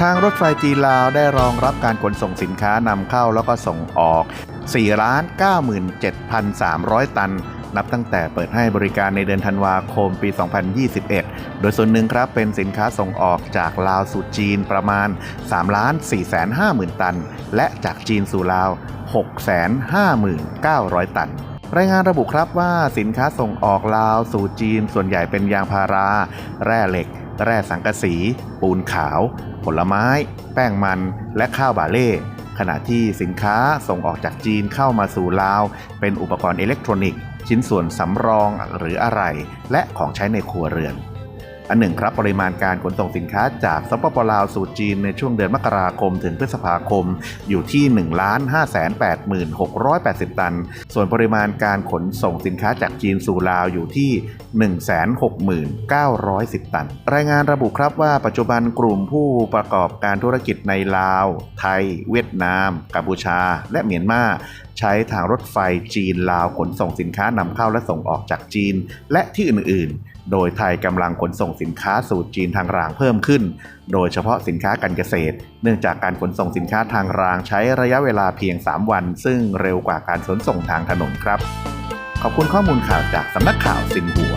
ทางรถไฟจีนลาวได้รองรับการขนส่งสินค้านำเข้าแล้วก็ส่งออก4ล้าน97,300 ตัน นับตั้งแต่เปิดให้บริการในเดือนธันวาคมปี 2021 โดยส่วนหนึ่งครับเป็นสินค้าส่งออกจากลาวสู่จีนประมาณ3ล้าน450,000ตัน และจากจีนสู่ลาว 659,900 ตันรายงานระบุครับว่าสินค้าส่งออกลาวสู่จีน ส่วนใหญ่เป็นยางพารา แร่เหล็ก แร่สังกะสี ปูนขาว ผลไม้ แป้งมัน และข้าวบาเล่ ขณะที่สินค้าส่งออกจากจีนเข้ามาสู่ลาว เป็นอุปกรณ์อิเล็กทรอนิกส์ ชิ้นส่วนสำรองหรืออะไร และของใช้ในครัวเรือน อันหนึ่งครับปริมาณการขนส่งสินค้าจากสปปลาวสู่จีนในช่วงเดือนมกราคมถึงพฤษภาคม อยู่ที่ 1 5 8 6 8 0 ตัน ส่วนปริมาณการขนส่งสินค้าจากจีนสู่ลาวอยู่ที่ 169,10 ตัน รายงานระบุครับว่าปัจจุบันกลุ่มผู้ประกอบการธุรกิจในลาว ไทย เวียดนาม กัมพูชา และเมียนมาใช้ทางรถไฟจีนลาวขนส่งสินค้านำเข้าและส่งออกจากจีน และที่อื่นๆ โดยไทยกำลังขนส่งสินค้าสู่จีนทางรางเพิ่มขึ้น โดยเฉพาะสินค้าการเกษตร เนื่องจากการขนส่งสินค้าทางรางใช้ระยะเวลาเพียง 3 วัน ซึ่งเร็วกว่าการขนส่งทางถนนครับ ขอบคุณข้อมูลข่าวจากสำนักข่าวสินหัว